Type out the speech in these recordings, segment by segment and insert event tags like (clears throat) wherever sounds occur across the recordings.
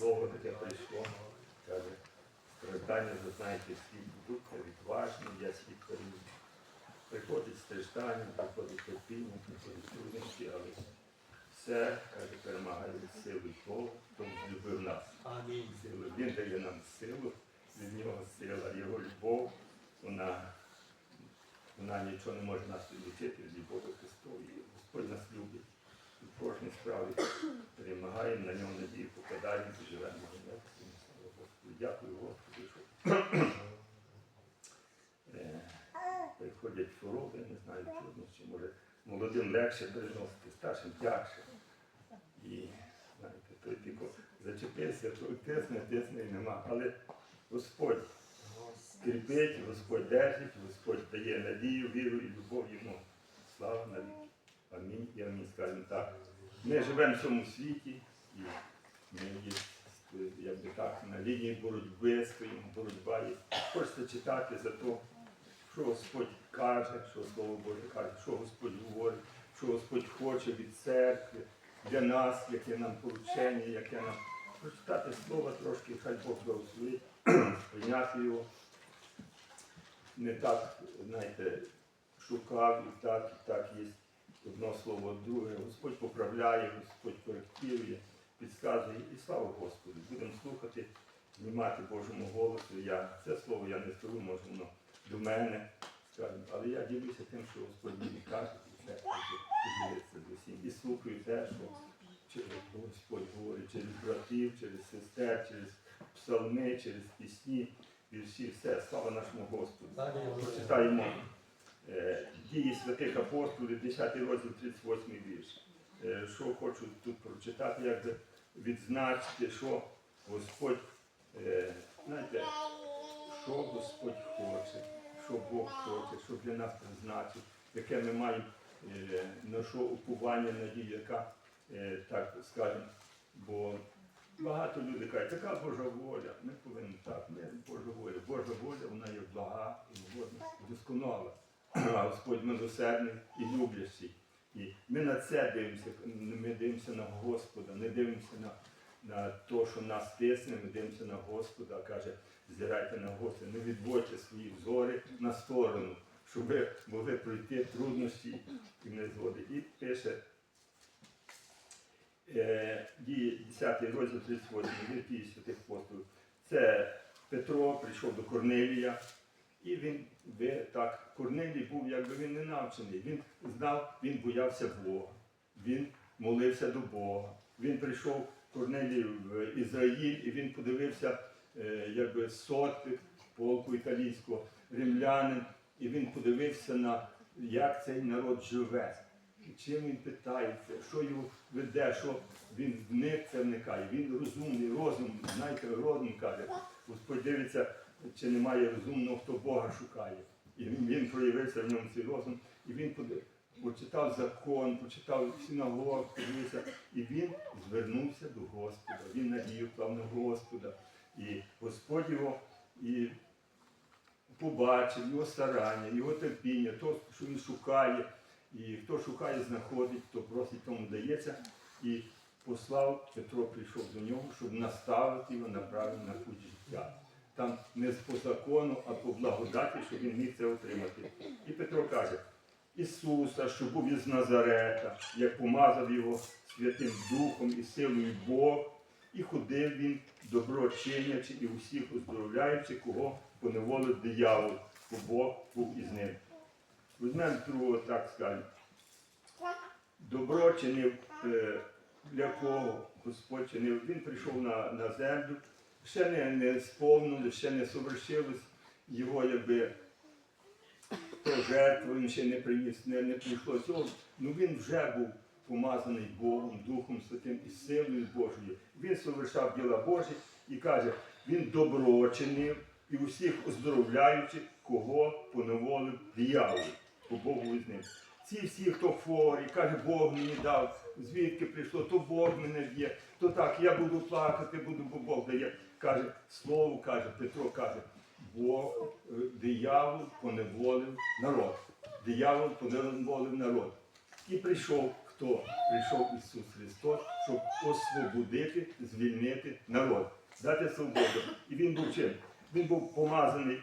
слово таке прийшло. Каже, страждання, ви знаєте, всі будьте відважні, я світ переміг. Приходить страждання, приходить терпіння, приходить труднощі, але все, каже, перемагає силу Бога, тому любив нас. Силу. Він дає нам силу, від нього сила, його любов, вона, вона нічого не може нас відлучити від любові Христової. Господь нас любить. Кожній справі перемагаємо, на нього надію покладаємо і живемо. Дякую Господу, що е, приходять хвороби, не знаю, труднощі, може молодим легше переносити, старшим тягше. І знаєте, той тільки зачепився, той тисне, тисне і нема. Але Господь скріпить, Господь держить, Господь дає надію, віру і любов йому. Слава навіки. Амінь і амінь, скажемо так. Ми живемо в цьому світі і ми є, як би так, на лінії боротьби стоїмо, боротьба є. Хочеться читати за те, що Господь каже, що Слово Боже каже, що Господь говорить, що Господь хоче від церкви, для нас, яке нам поручення, яке нам прочитати слово трошки, хай Бог благословить, прийняти його. Не так, знаєте, шукав і так, і так є одно слово, друге. Господь поправляє, Господь коректує, підказує. І слава Господу. Будемо слухати, знімати Божому голосу. Я, це слово я не скажу, може воно до мене, скажімо, але я ділюся тим, що Господь мені каже, і це ділиться з усім. І слухаю те, що чи- Господь говорить через братів, через сестер, через псалми, через пісні, вірші, все. Слава нашому Господу. Читаємо дії святих апостолів, 10 розділ, 38 вірш. Е, що хочу тут прочитати, як відзначити, що Господь, е, знаєте, що Господь хоче, що Бог хоче, що для нас призначив, яке ми маємо е, на що упування, надію, яка, е, так скажемо, бо багато людей кажуть, така Божа воля, ми повинні так, ми Божа воля. Божа воля, вона є блага і угодна, досконала. Господь милосердний і люблячий. І ми на це дивимося, ми дивимося на Господа, не дивимося на, на те, що нас тисне, ми дивимося на Господа, каже, зірайте на Господа, не відводьте свої взори на сторону, щоб ви могли пройти труднощі і не згоди. І пише е, 10 розділ 38, вір дії святих апостолів. Це Петро прийшов до Корнелія, і він ви, так, Корнелій був, якби він не навчений. Він знав, він боявся Бога, він молився до Бога. Він прийшов Корнелій в Ізраїль і він подивився, е, якби сотник полку італійського, римлянин, і він подивився на як цей народ живе. Чим він питається, що його веде, що він в них це вникає. Він розумний, розум, знаєте, розум каже. Господь дивиться, чи немає розумного, хто Бога шукає. І він, він проявився в ньому цей розум. І він почитав закон, почитав синагог, подивився, і він звернувся до Господа. Він надію клав на Господа. І Господь його і побачив його старання, його терпіння, то, що він шукає. І хто шукає, знаходить, хто просить, тому дається. І послав Петро прийшов до нього, щоб наставити його направити на путь життя. Там не по закону, а по благодаті, щоб він міг це отримати. І Петро каже, Ісуса, що був із Назарета, як помазав його Святим Духом і силою Бог, і ходив він, добро чинячи і усіх оздоровляючи, кого поневолив диявол, бо Бог був із ним. Візьмемо другого, так скажемо. Добро чинив е, для кого Господь чинив. Він прийшов на, на землю, ще не, не сповнили, ще не совершилось його якби то жертву, він ще не приніс, не, не прийшло цього. Ну він вже був помазаний Богом, Духом Святим і силою Божою. Він совершав діла Божі і каже, він добро чинив і усіх оздоровляючи, кого поневолив диявол, бо Бог був з ним. Ці всі, хто хворі, каже, Бог мені дав, звідки прийшло, то Бог мене б'є, то так, я буду плакати, буду, бо Бог дає. Каже, слово каже, Петро каже, бо е, диявол поневолив народ. Диявол поневолив народ. І прийшов хто прийшов Ісус Христос, щоб освободити, звільнити народ, дати свободу. І він був чим? Він був помазаний,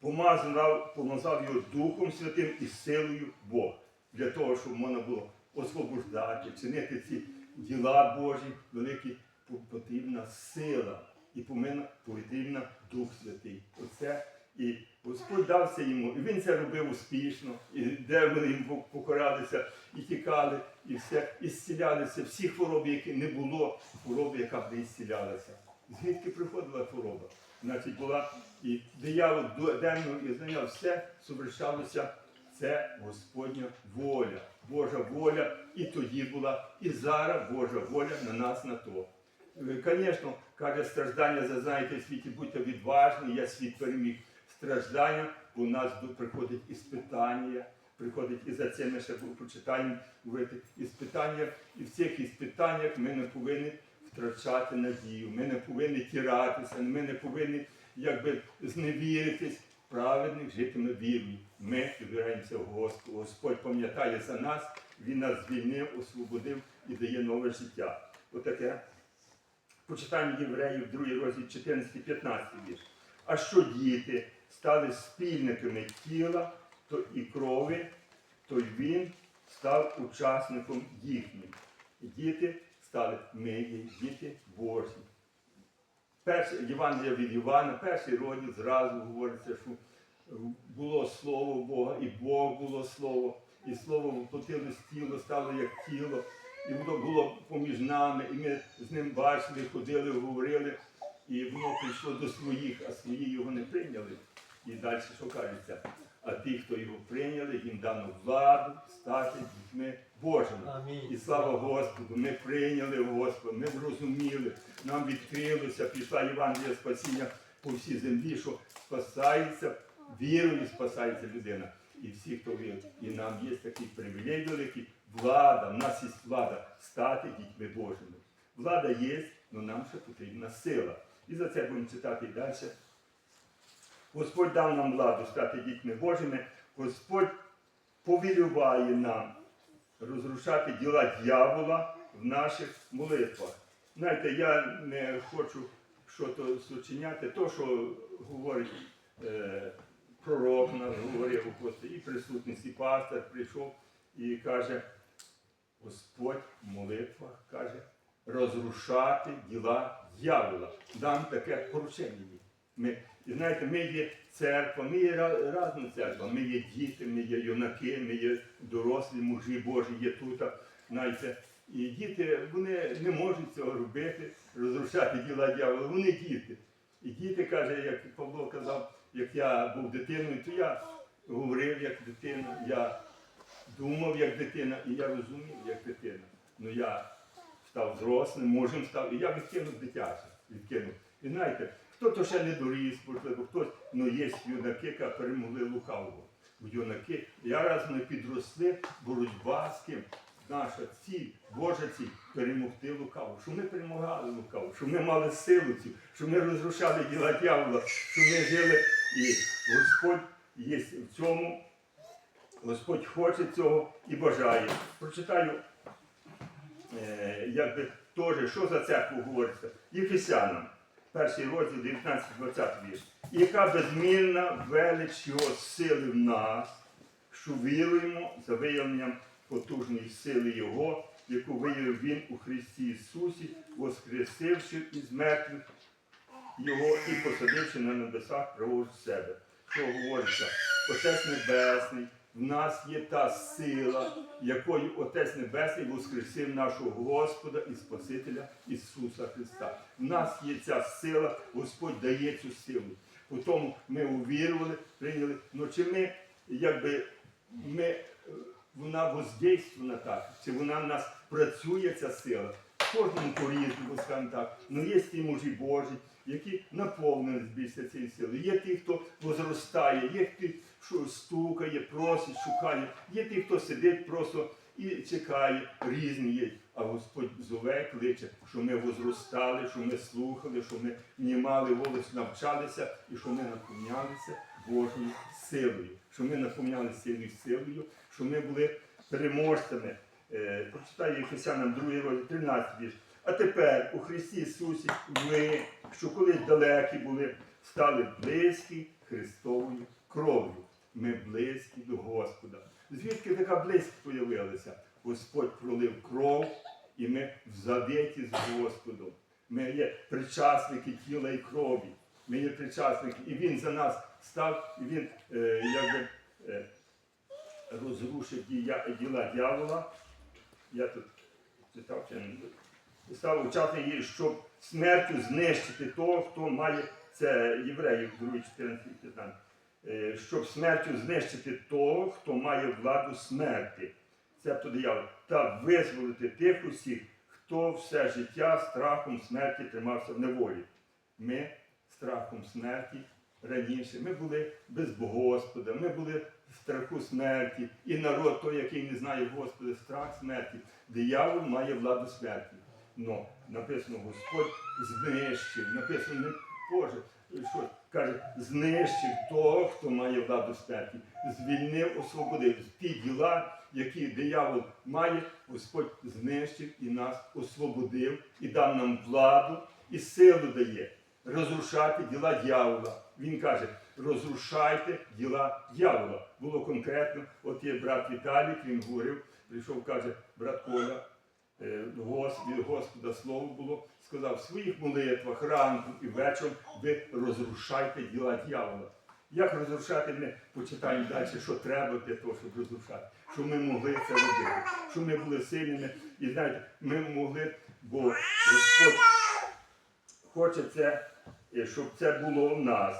помазав, помазав його Духом Святим і силою Бога. Для того, щоб можна було освобождати, чинити ці діла Божі, великі, потрібна сила і потрібна Дух Святий. Оце і Господь дався йому, і він це робив успішно, і де вони йому покоралися, і тікали, і все, і зцілялися. Всі хвороби, які не було, хвороби, яка б не зцілялася. Звідки приходила хвороба? Значить, була і диявол демно і знання, все совершалося. Це Господня воля, Божа воля і тоді була, і зараз Божа воля на нас на то. Звісно, каже, страждання зазнаєте в світі, будьте відважні, я світ переміг. Страждання у нас приходить іспитання, приходить і за це ми ще прочитаємо говорити іспитання, і в цих іспитаннях ми не повинні втрачати надію, ми не повинні тиратися, ми не повинні якби зневіритись. Праведник житиме вірою. Ми довіряємося Господу. Господь пам'ятає за нас, Він нас звільнив, освободив і дає нове життя. Отаке. Почитаємо євреїв, 2 розділ 14-15 вірш. А що діти стали спільниками тіла то і крові, то й він став учасником їхнім. Діти стали ми є діти Божі. Перше Євангелія від Івана, перший розділ зразу говориться, що було слово Бога, і Бог було слово, і слово воплотилось тіло, стало як тіло, і воно було поміж нами, і ми з ним бачили, ходили, говорили, і воно прийшло до своїх, а свої його не прийняли. І далі що кажеться? А ті, хто його прийняли, їм дано владу стати дітьми Божими. Амінь. І слава Господу, ми прийняли Господа, ми зрозуміли, нам відкрилося, пішла Євангелія спасіння по всій землі, що спасається, вірою спасається людина. І всі, хто вірить. І нам є такий привілей великий, влада, в нас є влада стати дітьми Божими. Влада є, але нам ще потрібна сила. І за це будемо читати далі. Господь дав нам владу стати дітьми Божими. Господь повілюває нам розрушати діла дьявола в наших молитвах. Знаєте, я не хочу щось сочиняти, то, що говорить е, пророк, наш говорив і присутність, і пастор прийшов і каже, Господь в молитвах каже, розрушати діла дьявола. Нам таке поручення. Ми, знаєте, ми є церква, ми є ра- різна церква, ми є діти, ми є юнаки, ми є дорослі, мужі Божі є тут. Знаєте, і діти вони не можуть цього робити, розрушати діла дьявола. Вони діти. І діти, каже, як Павло казав, як я був дитиною, то я говорив як дитина, я думав як дитина, і я розумів як дитина. Ну я став зрослим, мужем став, і я відкинув дитяче. Відкинув. І знаєте, хто то ще не доріс, можливо, хтось, ну є юнаки, які перемогли лукавого. Юнаки, я раз ми підросли, боротьба з ким? Наша ціль, Божа ціль перемогти лукаву, що ми перемагали лукаву, що ми мали силу цю, що ми розрушали діла дьявола, що ми жили, і Господь є в цьому, Господь хоче цього і бажає. Прочитаю е, якби теж, що за церкву говориться. Єфесянам, перший розділ 19-20 вірш. Яка безмінна велич його сили в нас, що віруємо за виявленням потужної сили Його, яку виявив Він у Христі Ісусі, воскресивши із мертвих Його і посадивши на небесах праворуч себе. Що говориться? Отець Небесний, в нас є та сила, якою Отець Небесний воскресив нашого Господа і Спасителя Ісуса Христа. В нас є ця сила, Господь дає цю силу. По тому ми увірували, прийняли. Ну чи ми, якби ми, е, вона воздействована так, чи вона в нас працює ця сила. Кожному по-різному, скажімо так. Ну є ті мужі Божі, які наповнені більше цієї сили. Є ті, хто возростає, є ті, що стукає, просить, шукає, є ті, хто сидить просто і чекає, різні є. А Господь зове, кличе, що ми возростали, що ми слухали, що ми внімали голос, навчалися і що ми наповнялися Божою силою, що ми наповнялися цією силою, що ми були переможцями. Е, Прочитаю Єфесянам 2 розділ 13 вірш. А тепер у Христі Ісусі ви, що колись далекі були, стали близькі Христовою кров'ю. Ми близькі до Господа. Звідки така близькість появилася? Господь пролив кров, і ми взавіті з Господом. Ми є причасники тіла і крові. Ми є причасники, і Він за нас став, і Він е, якби, е, розрушив діла дьявола. Я тут читав, чи не став учасник її, щоб смертю знищити того, хто має це євреїв 2, 14, 15. Е, Щоб смертю знищити того, хто має владу смерти. Це то диявол. Та визволити тих усіх, хто все життя страхом смерті тримався в неволі. Ми страхом смерті раніше. Ми були без Господа, ми були в страху смерті. І народ той, який не знає Господа, страх смерті. Диявол має владу смерті. Но написано, Господь знищив, написано, не Боже, що каже, знищив того, хто має владу смерті, звільнив, освободив. Ті діла, які диявол має, Господь знищив і нас освободив, і дав нам владу і силу дає розрушати діла дьявола. Він каже, розрушайте діла дьявола. Було конкретно, от є брат Віталік, він говорив, прийшов, каже, брат Коля, е, від Господа слово було, сказав, в своїх молитвах ранком і вечором ви розрушайте діла дьявола. Як розрушати, ми почитаємо далі, що треба для того, щоб розрушати. Що ми могли це робити, що ми були сильними. І знаєте, ми могли, бо Господь хоче це, е, щоб це було в нас.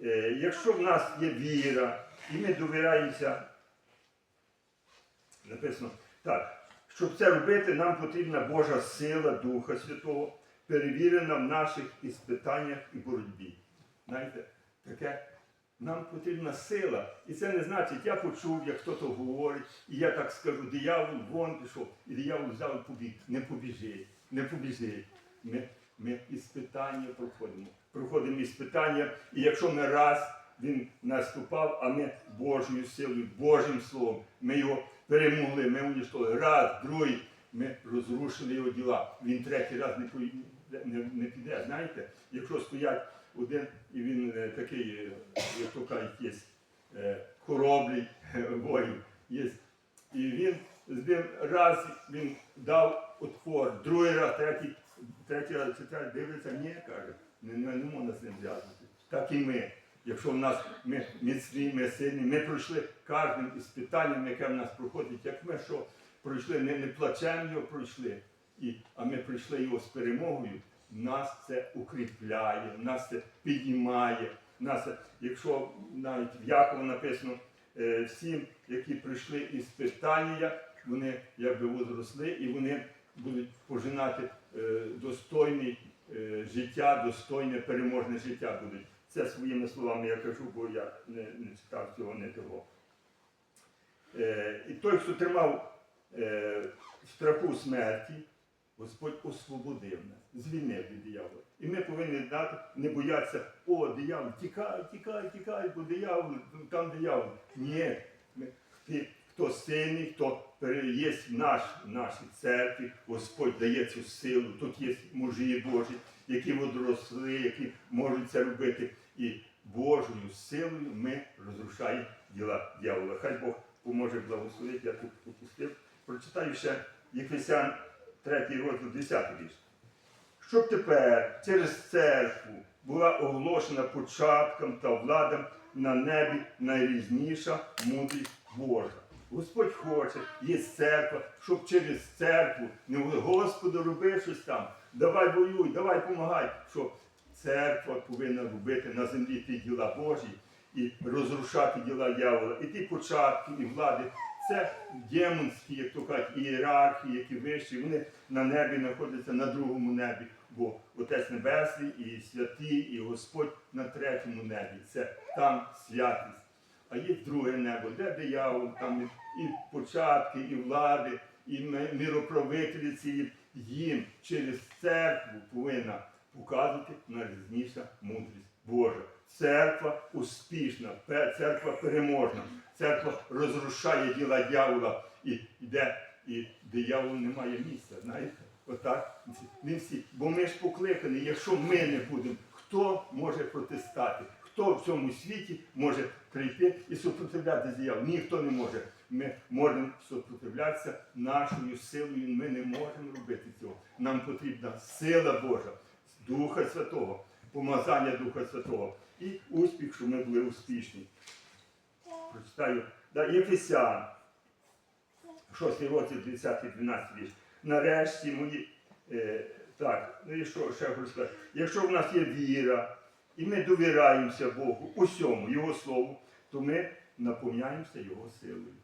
Е, Якщо в нас є віра, і ми довіряємося, написано так, щоб це робити, нам потрібна Божа сила Духа Святого, перевірена в наших іспитаннях і боротьбі. Знаєте, таке. Нам потрібна сила. І це не значить, я почув, як хтось говорить, і я так скажу, диявол вон пішов, і диявол взяв і побіг. Не побіжи, не побіжи. Ми, ми іспитання проходимо. Проходимо іспитання, і якщо ми раз він наступав, а ми Божою силою, Божим словом, ми його перемогли, ми уніштовили. Раз, другий, ми розрушили його діла. Він третій раз не, не, не піде. Знаєте, якщо стоять один, і він е, такий, е, як то кажуть, є е, е, воїн, є. І він з ним раз він дав отпор, другий раз, третій, третій раз читає, дивиться, ні, каже, не, не, можна з ним зв'язувати. Так і ми. Якщо в нас ми міцні, ми сильні, ми пройшли кожним іспитанням, яке в нас проходить, як ми що пройшли, не, не плачем його пройшли, і, а ми прийшли його з перемогою, нас це укріпляє, нас це піднімає. Нас, якщо навіть в Якова написано, е, всім, які прийшли із питання, вони якби возросли і вони будуть пожинати е, достойне життя, достойне переможне життя будуть. Це своїми словами я кажу, бо я не, не читав цього не того. Е, і той, хто тримав е, страху смерті, Господь освободив нас, звільнив від диявола. І ми повинні дати, не боятися, о, диявол, тікай, тікай, тікай, бо диявол, там диявол. Ні, ти, хто сильний, хто є наш, в нашій церкві, Господь дає цю силу. Тут є мужі Божі, які водоросли, які можуть це робити. І Божою силою ми розрушаємо діла дьявола. Хай Бог поможе благословити, я тут пропустив. Прочитаю ще Єфесян 3 розділ 10 вірш. Щоб тепер через церкву була оголошена початком та владам на небі найрізніша мудрість Божа. Господь хоче, є церква, щоб через церкву не Господи, роби щось там, давай воюй, давай помагай. Що церква повинна робити на землі ті діла Божі і розрушати діла дьявола. І ті початки, і влади, це демонські, як то кажуть, ієрархії, які вищі, вони на небі знаходяться на другому небі. Бо Отець Небесний і святий, і Господь на третьому небі. Це там святість. А є друге небо, де диявол, там і початки, і влади, і ми- мироправителі ці їм через церкву повинна показувати найрізніша мудрість Божа. Церква успішна, церква переможна, церква розрушає діла дьявола і йде, і диявол не має місця. Знаєте? Отак. Не всі. Бо ми ж покликані, якщо ми не будемо, хто може протистати? Хто в цьому світі може прийти і супротивляти дияволу? Ніхто не може. Ми можемо супротивлятися нашою силою. Ми не можемо робити цього. Нам потрібна сила Божа, Духа Святого, помазання Духа Святого і успіх, щоб ми були успішні. Прочитаю. Да, Єфесян, 6 розділ, 10-12 вірш. Нарешті мої. Е, так, ну і що ще хочу сказати? Якщо в нас є віра, і ми довіраємося Богу усьому, Його Слову, то ми наповняємося Його силою.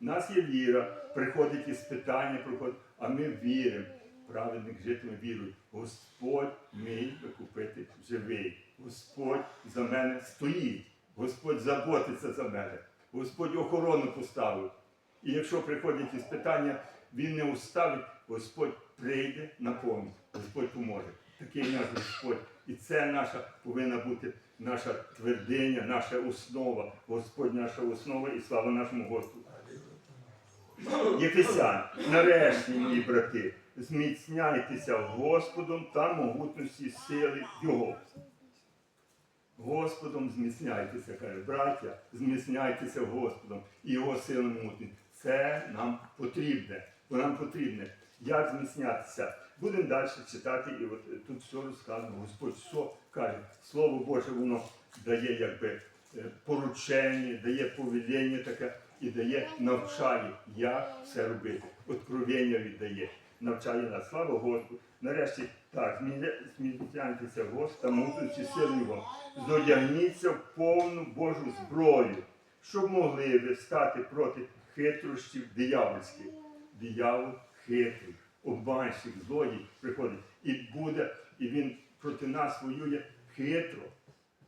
У нас є віра, приходить іспитання, приходить, а ми віримо. Праведник житиме вірою. Господь мій викупити живий. Господь за мене стоїть. Господь заботиться за мене. Господь охорону поставив. І якщо приходять іспитання, він не уставить, Господь прийде на поміч, Господь поможе. Такий наш Господь. І це наша повинна бути наша твердиня, наша основа. Господь наша основа і слава нашому Господу. Єфесян, нарешті, мої брати, зміцняйтеся Господом та могутності сили Його. Господом зміцняйтеся, каже, браття, зміцняйтеся Господом і Його силами мутні. Це нам потрібне. Бо нам потрібне. Як зміцнятися? Будемо далі читати, і от е, тут все розказано. Господь все каже. Слово Боже, воно дає якби е, поручення, дає повеління таке і дає, навчає, як все робити. Откровення віддає, навчає нас. Слава Господу. Нарешті так, зміцняйтеся Господа, мудрості сили Його. Зодягніться в повну Божу зброю, щоб могли ви стати проти хитрощів диявольських. Диявол хитрий, обманщик, злодій приходить і буде, і він проти нас воює хитро.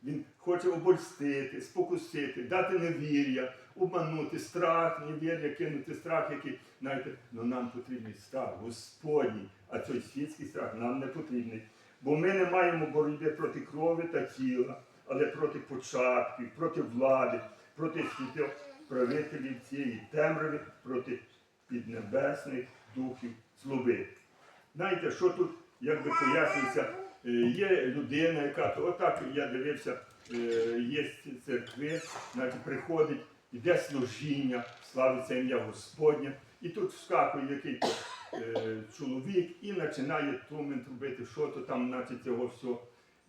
Він хоче обольстити, спокусити, дати невір'я, обманути страх, невір'я, кинути страх, який, знаєте, ну нам потрібний страх, Господній, а цей світський страх нам не потрібний. Бо ми не маємо боротьби проти крові та тіла, але проти початків, проти влади, проти світів правителів цієї темряви, проти піднебесних духів злоби. Знаєте, що тут якби пояснюється? Е, Є людина, яка отак я дивився, е, є церкви, значить, приходить, йде служіння, славиться ім'я Господнє, і тут вскакує якийсь е, чоловік і починає тумент робити, що то там, значить, цього все.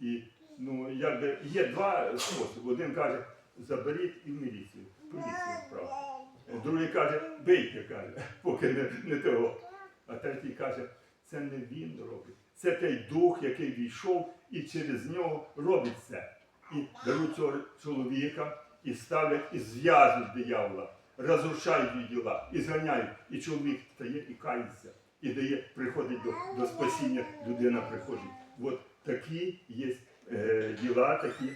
І ну, якби є два способи. Один каже, заберіть і в міліцію, поліцію вправо. Другий каже, бийте, каже, поки не, не того. А третій каже, це не він робить. Це той дух, який війшов і через нього робить це. І беруть цього чоловіка і ставлять і зв'язують диявола, розрушають її діла і зганяють. І чоловік стає і кається, і дає, приходить до, до спасіння, людина приходить. От такі є е, діла, такі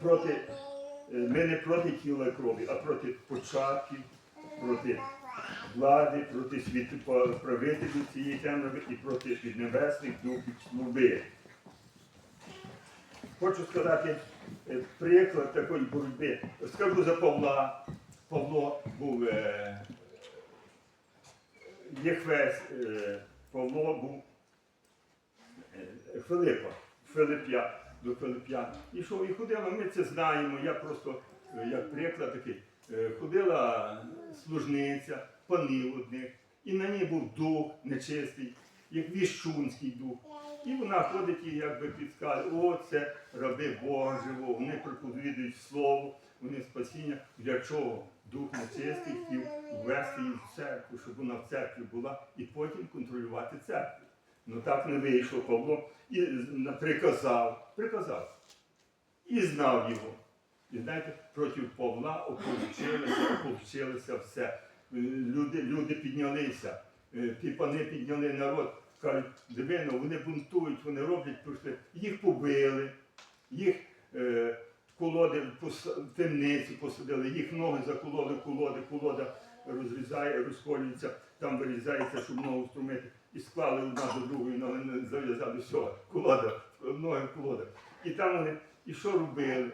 проти, е, ми не проти тіла і крові, а проти початків, проти влади, проти світу правителів цієї темряви і проти піднебесних духів слуби. Хочу сказати е, приклад такої боротьби. Скажу за Павла. Павло був е, Єхвес, е, Павло був е, Филиппа, Филип'я, до Филип'ян. І що, і ходила, ми це знаємо, я просто е, як приклад такий. Е, Ходила служниця, панів одних, і на ній був дух нечистий, як віщунський дух. І вона ходить і якби підказує, о, це раби Бога живого, вони проповідують слово, вони спасіння. Для чого? Дух нечистий хотів ввести її в церкву, щоб вона в церкві була, і потім контролювати церкву. Ну так не вийшло Павло і приказав, приказав. І знав його. І знаєте, проти Павла ополчилися, ополчилися все. Е, Люди, люди піднялися, е, ті пани підняли народ, кажуть, диви, ну, вони бунтують, вони роблять, пішли. їх побили, їх е, колоди в темниці посадили, їх ноги закололи, колоди, колода розрізає, розколюється, там вирізається, щоб ногу встромити. І склали одна до другої, ноги зав'язали, все, колода, ноги в колода. І там вони, і що робили?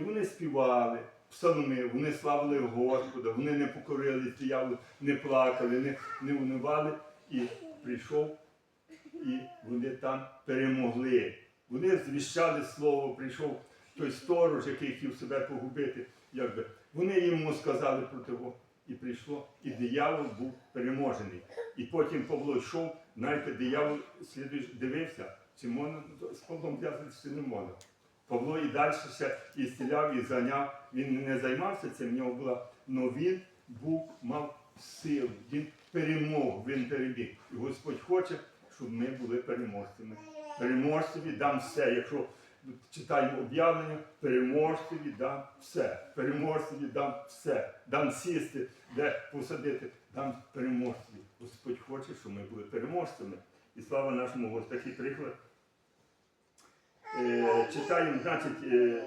І вони співали, псалми, вони славили Господа, вони не покорили дияволу, не плакали, не, не унивали. І прийшов, і вони там перемогли. Вони звіщали слово, прийшов той сторож, який хотів себе погубити. Якби. Вони йому сказали про того. І прийшло, і диявол був переможений. І потім Павло йшов, знаєте, диявол дивився, чи можна з Павлом зв'язатися, чи не можна. Павло і далі ще і стріляв, і зайняв. Він не займався цим, в нього була, але він був, мав силу, він перемог, він переміг. І Господь хоче, щоб ми були переможцями. Переможцеві дам все. Якщо читаємо об'явлення, переможцеві дам все. Переможцеві дам все. Дам сісти, де посадити, дам переможцеві. Господь хоче, щоб ми були переможцями. І слава нашому Господу. Такий приклад. Е, читаємо, значить, е,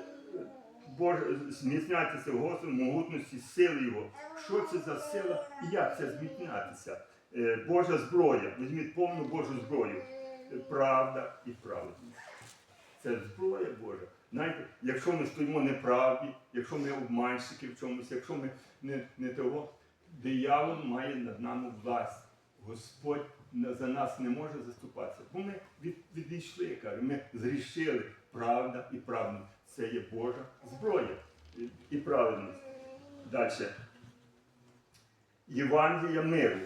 Боже, зміцнятися в Господу, могутності, сили Його. Що це за сила і як це зміцнятися? Е, Божа зброя. Візьміть повну Божу зброю. Правда і праведність. Це зброя Божа. Знаєте, якщо ми стоїмо неправді, якщо ми обманщики в чомусь, якщо ми не, не того, диявол має над нами власть. Господь за нас не може заступатися. Бо ми від, відійшли, каже, ми зрішили правда і праведність. Це є Божа зброя і, і праведність. Далі. Євангелія миру.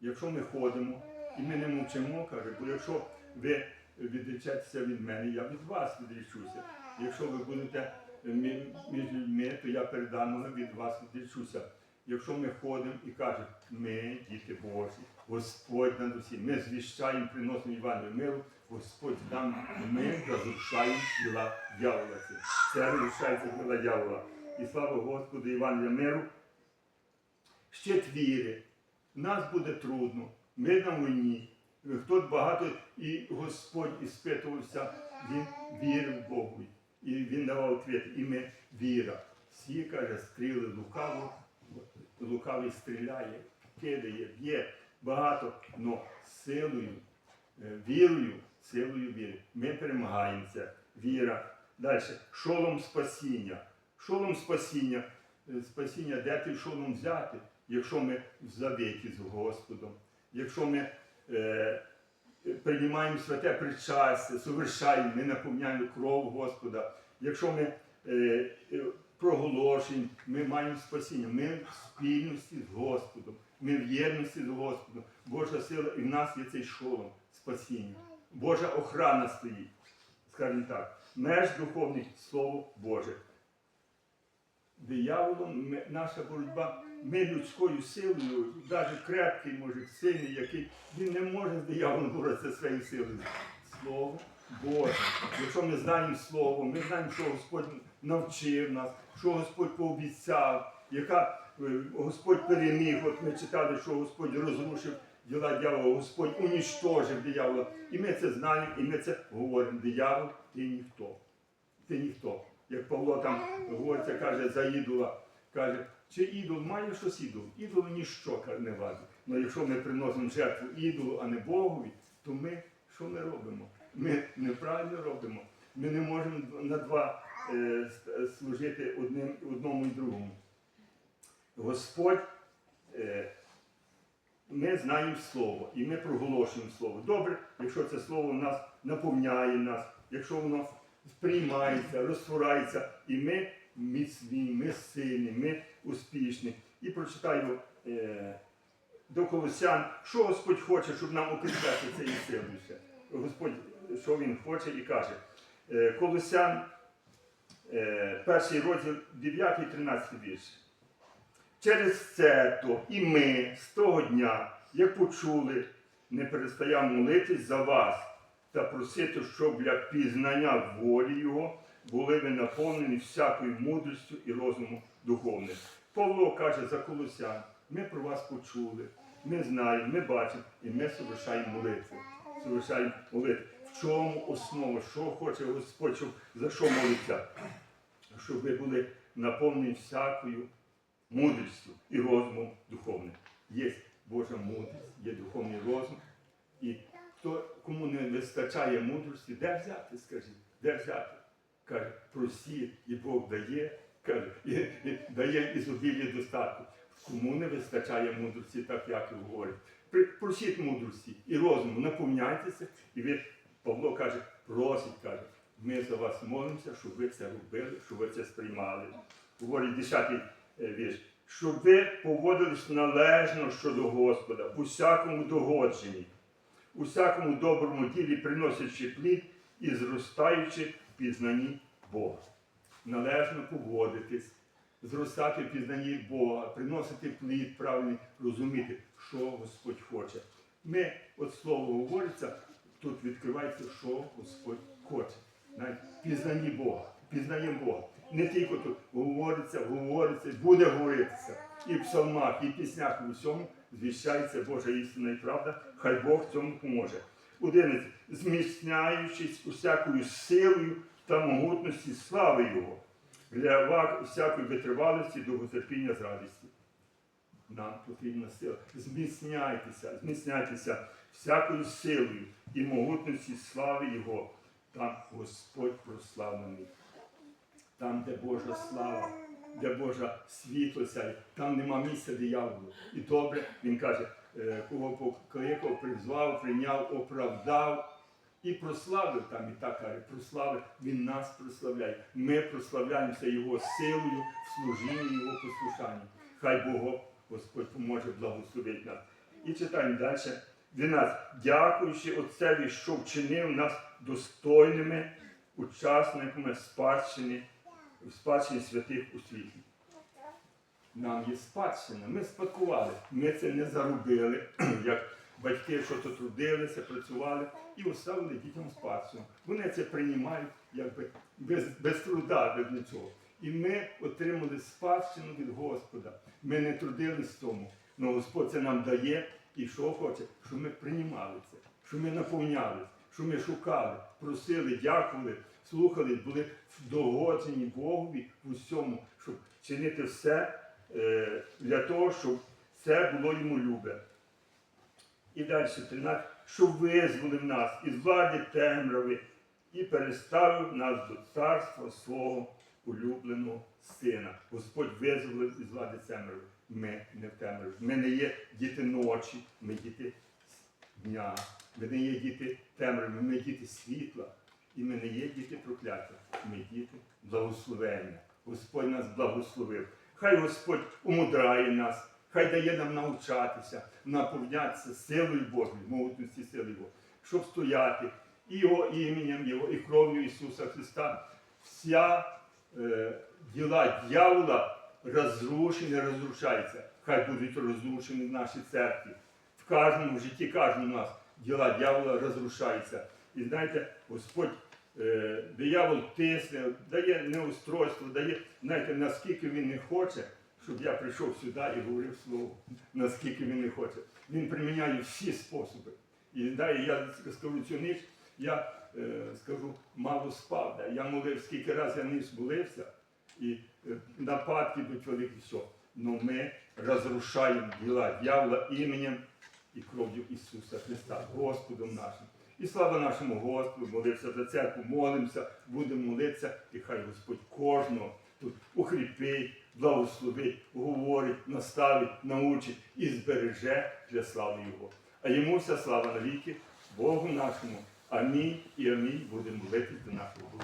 Якщо ми ходимо і ми не мовчимо, каже, бо якщо ви відречетеся від мене, я від вас відрічуся. Якщо ви будете між людьми, то я передано від вас відрічуся. Якщо ми ходимо і кажемо, ми діти Божі, Господь над усім, ми звіщаємо, приносимо Івангелію миру, Господь нам, ми розрушаємо діла дьявола. Це- розрушається діла дьявола. І слава Господу, Івангелія миру. Щит віри. Нас буде трудно. Ми на війні. Хто багато, і Господь іспитувався, він вірив Богу. І він давав відповідь. І ми віра. Всі, каже, стріли лукаво, лукавий стріляє, кидає, б'є багато, але силою, е, вірою, силою віри. Ми перемагаємо. Віра. Далі. Шолом спасіння. Шолом спасіння. Е, Спасіння, де ти шолом взяти, якщо ми в завіті з Господом, якщо ми е, приймаємо святе причастя, совершаємо, ми наповняємо кров Господа. Якщо ми е, проголошуємо, ми маємо спасіння, ми в спільності з Господом, ми в єдності з Господом. Божа сила, і в нас є цей шолом спасіння. Божа охрана стоїть, скажімо так, меж духовних Слово Боже. Дияволом наша боротьба, ми людською силою, навіть крепкий, може, сильний, який він не може з дияволом боротися своєю силою. Слово Боже. Якщо ми знаємо Слово, ми знаємо, що Господь навчив нас, що Господь пообіцяв, яка е, Господь переміг. От ми читали, що Господь розрушив діла дьявола, Господь уніштожив диявола. І ми це знаємо, і ми це говоримо. Диявол, ти ніхто. Ти ніхто. Як Павло там говориться, каже за ідола, каже, чи ідол має щось ідол? Ідолу ніщо не вадить. Ну якщо ми приносимо жертву ідолу, а не Богові, то ми що ми робимо? Ми неправильно робимо. Ми не можемо на два служити одним, одному і другому. Господь, е, ми знаємо Слово і ми проголошуємо Слово. Добре, якщо це Слово нас наповняє нас, якщо воно сприймається, розтворається, і ми міцні, ми сильні, ми успішні. І прочитаю е, до Колосян, що Господь хоче, щоб нам укріпляти цієї сили ще. Господь, що Він хоче і каже. Е, Колосян, е, перший розділ 9-13 вірш. Через це то і ми з того дня, як почули, не перестаємо молитись за вас та просити, щоб для пізнання волі Його були ви наповнені всякою мудрістю і розумом духовним. Павло каже за колосян, ми про вас почули, ми знаємо, ми бачимо, і ми совершаємо молитву. Совершаємо молитву. В чому основа? Що хоче Господь, щоб, за що молиться? Щоб ви були наповнені всякою мудрістю і розумом духовним. Є Божа мудрість, є духовний розум. І хто, кому не вистачає мудрості, де взяти, скажіть, де взяти? Каже, просіть, і Бог дає, Каже, і, і дає ізобілля достатку. Кому не вистачає мудрості, так як і говорить. Просіть мудрості і розуму, наповняйтеся, і ви, Павло каже, просить, каже, ми за вас молимося, щоб ви це робили, щоб ви це сприймали. Говорить 10 вірш. Щоб ви поводились належно щодо Господа, в усякому догодженні, у всякому доброму ділі приносячи плід і зростаючи в пізнанні Бога. Належно поводитись, зростати в пізнанні Бога, приносити плід правильний, розуміти, що Господь хоче. Ми, от слово говориться, тут відкривається, що Господь хоче. Пізнанні Бога, пізнаємо Бога. Не тільки тут говориться, говориться, буде говоритися. І в псалмах, і в піснях, і в усьому звіщається Божа істина і правда. Хай Бог цьому поможе. 11. Зміцняючись усякою силою та могутності слави Його, для ва- всякої витривалості, довготерпіння з радістю. Нам потрібна сила. Зміцняйтеся, зміцняйтеся всякою силою і могутності слави Його. Там Господь прославлений. Там, де Божа слава, де Божа світло сяє, там нема місця дияволу. І добре, він каже, е, кого покликав, призвав, прийняв, оправдав і прославив там, і так каже, прославив, він нас прославляє. Ми прославляємося Його силою в служінні Його послушанні. Хай Бог Господь поможе благословити нас. І читаємо далі. 12. Дякуючи Отцеві, що вчинив нас достойними учасниками спадщини, спадщини святих у світі. Нам є спадщина, ми спадкували. Ми це не заробили, (clears throat) як батьки, що то трудилися, працювали і оставили дітям спадщину. Вони це приймають якби без, без труда, без нічого. І ми отримали спадщину від Господа. Ми не трудились тому. але Господь це нам дає і що хоче, щоб ми приймали це, щоб ми наповнялись, щоб ми шукали, просили, дякували, слухали, були догоджені Богові в усьому, щоб чинити все е, для того, щоб це було йому любе. І далі 13, що визволив нас із влади темряви і переставив нас до царства свого улюбленого сина. Господь визволив із влади темряви. Ми не в темряві. Ми не є діти ночі, ми діти дня. Ми не є діти темряви, ми діти світла. І ми не є діти прокляття, ми діти благословення. Господь нас благословив. Хай Господь умудряє нас, хай дає нам навчатися, наповнятися силою Божою, могутності сили Його, щоб стояти і Його іменем Його, і кров'ю Ісуса Христа. Вся е, діла дьявола розрушені, розрушаються. Хай будуть розрушені в нашій церкві. В кожному в житті кожного нас діла дьявола розрушаються. І знаєте, Господь, е, диявол тисне, дає неустройство, дає, знаєте, наскільки він не хоче, щоб я прийшов сюди і говорив слово, наскільки він не хоче. Він приміняє всі способи. І далі я скажу цю ніч, я е, скажу, мало спав. Да. Я молив, скільки разів я ніч молився, і е, нападки будуть великі, все. Но ми розрушаємо діла дьявола іменем і кров'ю Ісуса Христа, Господом нашим. І слава нашому Господу, молився за церкву, молимося, будемо молитися, і хай Господь кожного тут укріпить, благословить, говорить, наставить, научить і збереже для слави Його. А йому вся слава навіки, Богу нашому. Амінь і амінь. Будемо молитись до нашого Бога.